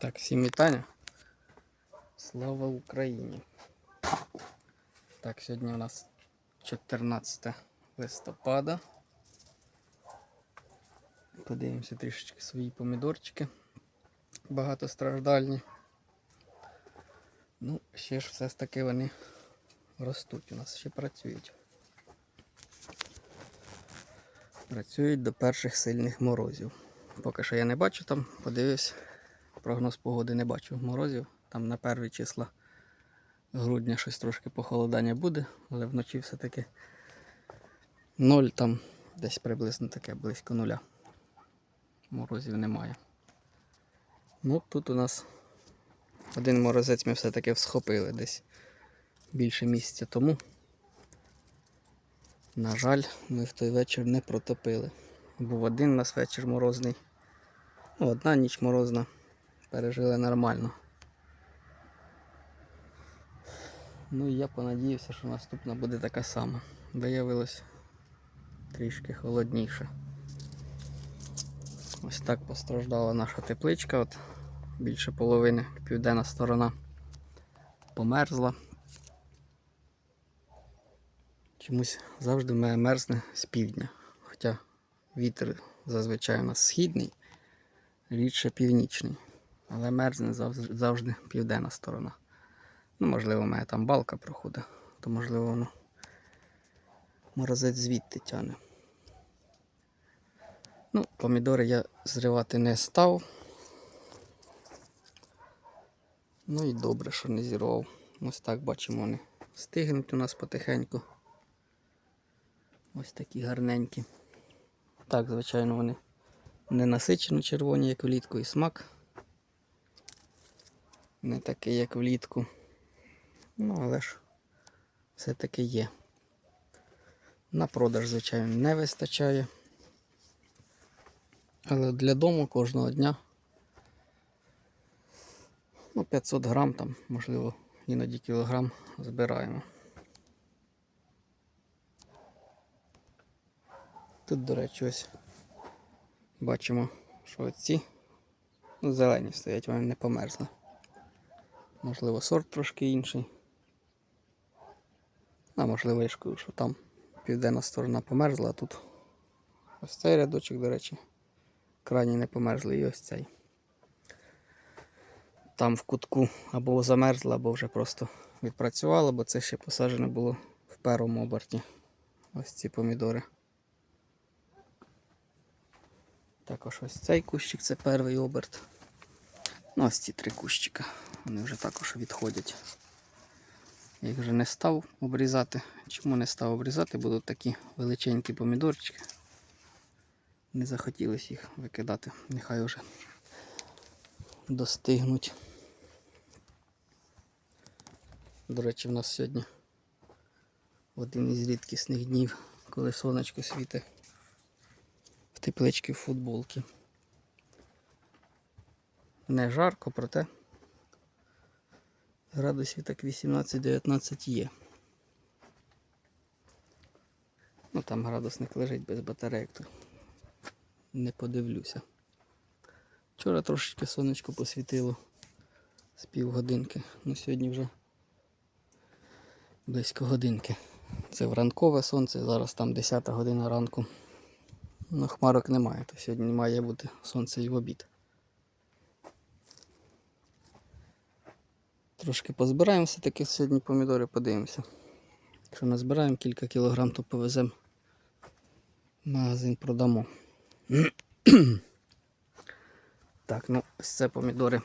Так, всім вітання. Слава Україні. Так, сьогодні у нас 14 листопада. Подивимося трішечки свої помідорчики. Багатостраждальні. Ну, ще ж все ж таки вони ростуть у нас, ще працюють. Працюють до перших сильних морозів. Поки що я не бачу там, подивився. Прогноз погоди не бачу морозів. Там на перві числа грудня щось трошки похолодання буде, але вночі все-таки ноль там десь приблизно таке близько нуля. Морозів немає. Ну тут у нас один морозець ми все-таки всхопили десь більше місяця тому. На жаль, ми в той вечір не протопили. Був один у нас вечір морозний. Ну, одна ніч морозна. Пережили нормально. Ну і я понадіявся, що наступна буде така сама. Виявилось трішки холодніше. Ось так постраждала наша тепличка. От більше половини південна сторона померзла. Чомусь завжди в мене мерзне з півдня. Хоча вітер зазвичай у нас східний, рідше північний. Але мерзне завжди, південна сторона. Ну, можливо, у мене там балка проходить, то можливо воно морозець звідти тяне. Ну, помідори я зривати не став. Ну і добре, що не зірвав. Ось так бачимо, вони стигнуть у нас потихеньку. Ось такі гарненькі. Так, звичайно, вони не насичено червоні, як влітку, і смак. Не такий, як влітку. Ну, але ж все-таки є. На продаж, звичайно, не вистачає. Але для дому кожного дня ну, 500 грам там, можливо, іноді кілограм збираємо. Тут, до речі, ось бачимо, що ці ну, зелені стоять, вони не померзли. Можливо, сорт трошки інший. А можливо, що там південна сторона померзла, а тут ось цей рядочок, до речі, крайній не померзли і ось цей. Там в кутку або замерзла, або вже просто відпрацювала, бо це ще посаджено було в першому оберті. Ось ці помідори. Також ось цей кущик це перший оберт. Ну, ось ці три кущика. Вони вже також відходять. Я їх вже не став обрізати. Чому не став обрізати? Будуть такі величенькі помідорчики. Не захотілося їх викидати. Нехай вже достигнуть. До речі, в нас сьогодні один із рідкісних днів, коли сонечко світить в тепличці в футболці. Не жарко, проте градусів так 18-19 є. Ну там градусник лежить без батарейок, то не подивлюся. Вчора трошечки сонечко посвітило з півгодинки, ну сьогодні вже близько годинки. Це вранкове сонце, зараз там 10 година ранку. Ну, хмарок немає, то сьогодні має бути сонце і в обід. Трошки позбираємо все-таки сьогодні помідори, подивимося. Якщо назбираємо кілька кілограм, то повеземо магазин продамо. так, ну ось це помідори.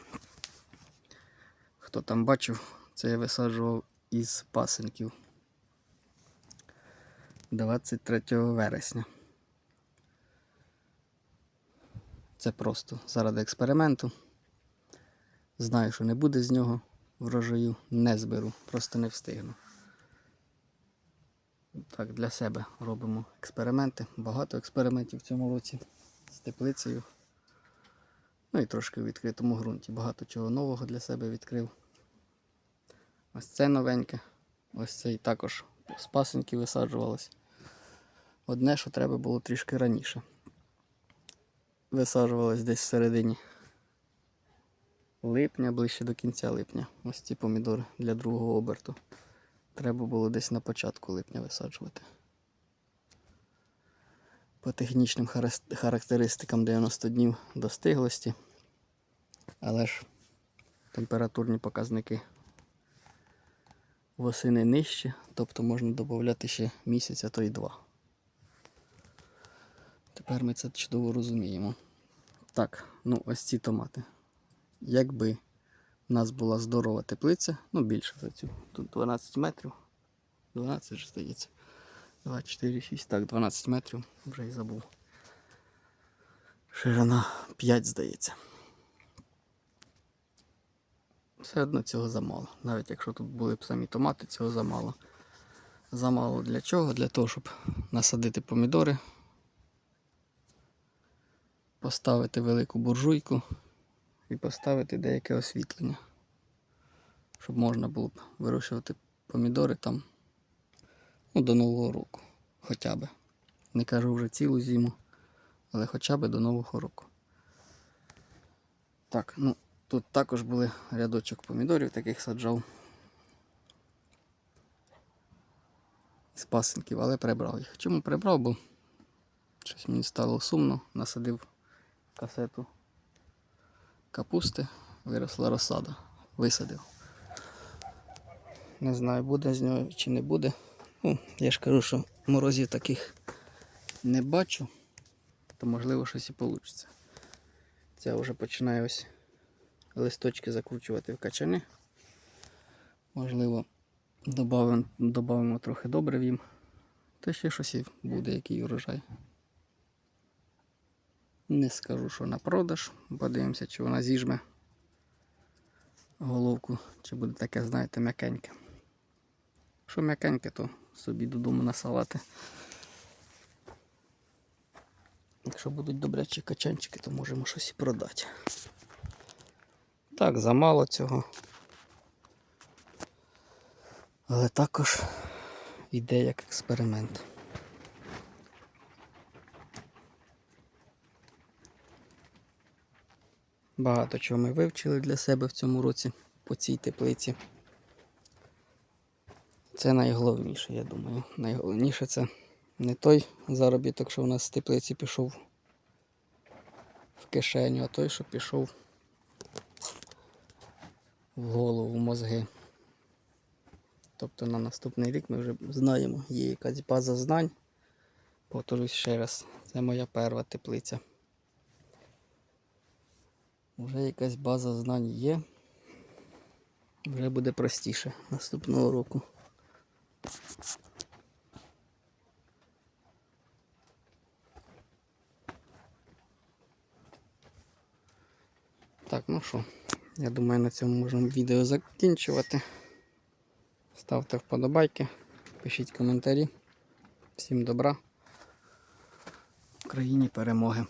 Хто там бачив, це я висаджував із пасенків 23 вересня. Це просто заради експерименту. Знаю, що не буде з нього врожаю, не зберу, просто не встигну. Так, для себе робимо експерименти. Багато експериментів в цьому році з теплицею. Ну і трошки в відкритому ґрунті. Багато чого нового для себе відкрив. Ось це новеньке. Ось цей також з пасенки висаджувалось. Одне, що треба було трішки раніше. Висаджувалось десь всередині липня, ближче до кінця липня. Ось ці помідори для другого оберту. Треба було десь на початку липня висаджувати. По технічним характеристикам 90 днів достиглості. Але ж температурні показники восени нижче, тобто можна додати ще місяць, а то й два. Тепер ми це чудово розуміємо. Так, ну ось ці томати. Якби в нас була здорова теплиця, ну більше за цю. Тут 12 метрів. 12 ж здається. 2, 4, 6, так, 12 метрів, вже й забув. Ширина 5, здається. Все одно цього замало. Навіть якщо тут були б самі томати, цього замало. Замало для чого? Для того, щоб насадити помідори, поставити велику буржуйку і поставити деяке освітлення. Щоб можна було б вирощувати помідори там ну, до Нового року. Хоча б. Не кажу вже цілу зиму, але хоча б до Нового року. Так, ну тут також були рядочок помідорів, таких саджав. З пасинків, але прибрав їх. Чому прибрав? Бо щось мені стало сумно, насадив касету капусти, виросла розсада, висадив. Не знаю, буде з нього чи не буде. Ну, я ж кажу, що морозів таких не бачу, то можливо щось і вийде. Це вже починає ось листочки закручувати в качани. Можливо, добавимо трохи добрив їм. Та ще щось і буде, який урожай. Не скажу, що на продаж. Подивимося, чи вона зіжме головку, чи буде таке, знаєте, м'якеньке. Якщо м'якеньке, то собі додому на салати. Якщо будуть добрячі качанчики, то можемо щось і продати. Так, замало цього. Але також йде як експеримент. Багато чого ми вивчили для себе в цьому році по цій теплиці. Це найголовніше, я думаю. Найголовніше це не той заробіток, що в нас з теплиці пішов в кишеню, а той, що пішов в голову, в мозги. Тобто на наступний рік ми вже знаємо, є якась база знань. Повторюсь ще раз, це моя перша теплиця. Вже якась база знань є. Вже буде простіше наступного року. Так, ну що, я думаю, на цьому можемо відео закінчувати. Ставте вподобайки, пишіть коментарі. Всім добра. Україні перемоги!